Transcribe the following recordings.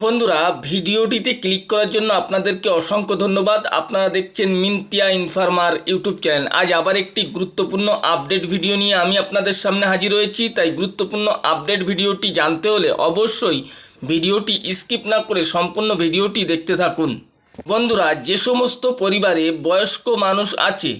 বন্ধুরা, ভিডিওটিতে ক্লিক করার জন্য আপনাদেরকে অসংখ্য ধন্যবাদ। আপনারা দেখছেন মিন্তিয়া ইনফার্মার ইউটিউব চ্যানেল। আজ আবার একটি গুরুত্বপূর্ণ আপডেট ভিডিও নিয়ে আমি আপনাদের সামনে হাজির হয়েছি। তাই গুরুত্বপূর্ণ আপডেট ভিডিওটি জানতে হলে অবশ্যই ভিডিওটি স্কিপ না করে সম্পূর্ণ ভিডিওটি দেখতে থাকুন। বন্ধুরা, যে সমস্ত পরিবারে বয়স্ক মানুষ আছে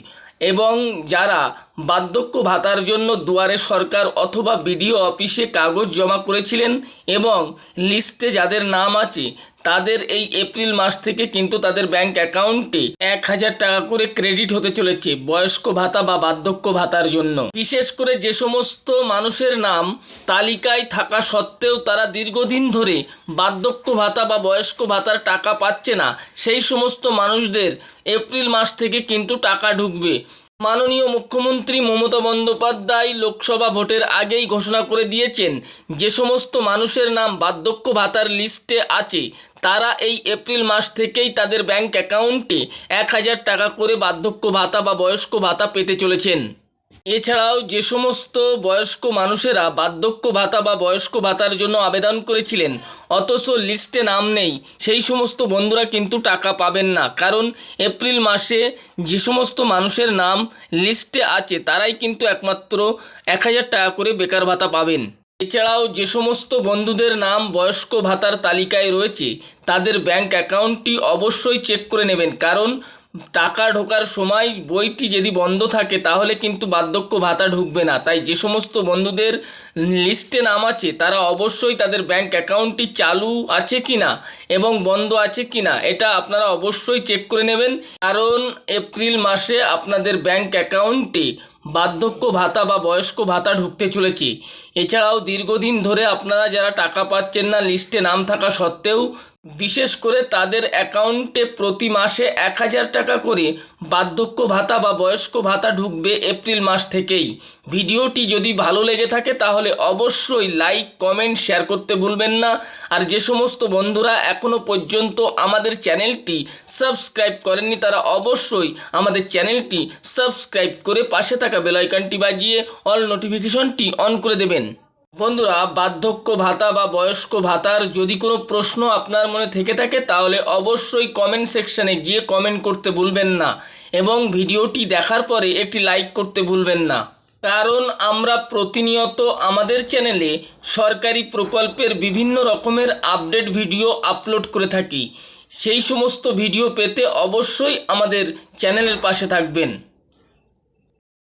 এবং যারা বার্ধক্য ভাতার জন্য দুয়ারে সরকার অথবা বিডিও অফিসে কাগজ জমা করেছিলেন এবং লিস্টে যাদের নাম আছে তাদের এই এপ্রিল মাস থেকে কিন্তু তাদের ব্যাংক অ্যাকাউন্টে এক হাজার টাকা করে ক্রেডিট হতে চলেছে বয়স্ক ভাতা বা বার্ধক্য ভাতার জন্য। বিশেষ করে যে সমস্ত মানুষের নাম তালিকায় থাকা সত্ত্বেও তারা দীর্ঘদিন ধরে বার্ধক্য ভাতা বা বয়স্ক ভাতার টাকা পাচ্ছে না। সেই সমস্ত মানুষদের এপ্রিল মাস থেকে কিন্তু টাকা ঢুকবে। মাননীয় মুখ্যমন্ত্রী মমতা বন্দ্যোপাধ্যায় লোকসভা ভোটের আগেই ঘোষণা করে দিয়েছেন, যে সমস্ত মানুষের নাম বার্ধক্য ভাতার লিস্টে আছে, তারা এই এপ্রিল মাস থেকেই তাদের ব্যাংক অ্যাকাউন্টে এক হাজার টাকা করে বার্ধক্য ভাতা বা বয়স্ক ভাতা পেতে চলেছেন। এছাড়াও যে সমস্ত বয়স্ক মানুষেরা বার্ধক্য ভাতা বা বয়স্ক ভাতার জন্য আবেদন করেছিলেন, অথচ লিস্টে নাম নেই, সেই সমস্ত বন্ধুরা কিন্তু টাকা পাবেন না। কারণ এপ্রিল মাসে যে সমস্ত মানুষের নাম লিস্টে আছে, তারাই কিন্তু একমাত্র এক হাজার টাকা করে বেকার ভাতা পাবেন। এছাড়াও যে সমস্ত বন্ধুদের নাম বয়স্ক ভাতার তালিকায় রয়েছে, তাদের ব্যাংক অ্যাকাউন্টটি অবশ্যই চেক করে নেবেন। কারণ টাকা ঢোকার সময় বইটি যদি বন্ধ থাকে, তাহলে কিন্তু বার্ধক্য ভাতা ঢুকবে না। তাই যে সমস্ত বন্ধুদের লিস্টে নাম আছে, তারা অবশ্যই তাদের ব্যাংক অ্যাকাউন্টটি চালু আছে কি না এবং বন্ধ আছে কি না এটা আপনারা অবশ্যই চেক করে নেবেন। কারণ এপ্রিল মাসে আপনাদের ব্যাংক অ্যাকাউন্টে বার্ধক্য ভাতা বা বয়স্ক ভাতা ঢুকতে চলেছে। এছাড়াও দীর্ঘদিন ধরে আপনারা যারা টাকা পাচ্ছেন না, লিস্টে নাম থাকা সত্ত্বেও বিশেষ করে তাদের অ্যাকাউন্টে প্রতি মাসে এক হাজার টাকা করে বার্ধক্য ভাতা বা বয়স্ক ভাতা ঢুকবে এপ্রিল মাস থেকেই। ভিডিওটি যদি ভালো লেগে থাকে তাহলে অবশ্যই লাইক, কমেন্ট, শেয়ার করতে ভুলবেন না। আর যে সমস্ত বন্ধুরা এখনও পর্যন্ত আমাদের চ্যানেলটি সাবস্ক্রাইব করেননি তারা অবশ্যই আমাদের চ্যানেলটি সাবস্ক্রাইব করে পাশে থাকা বেলাইকানটি বাজিয়ে অল নোটিফিকেশনটি অন করে দেবেন। বন্ধুরা, বার্ধক্য ভাতা বা বয়স্ক ভাতার যদি কোনো প্রশ্ন আপনার মনে থেকে থাকে, তাহলে অবশ্যই কমেন্ট সেকশানে গিয়ে কমেন্ট করতে ভুলবেন না এবং ভিডিওটি দেখার পরে একটি লাইক করতে ভুলবেন না। কারণ আমরা প্রতিনিয়ত আমাদের চ্যানেলে সরকারি প্রকল্পের বিভিন্ন রকমের আপডেট ভিডিও আপলোড করে থাকি। সেই সমস্ত ভিডিও পেতে অবশ্যই আমাদের চ্যানেলের পাশে থাকবেন।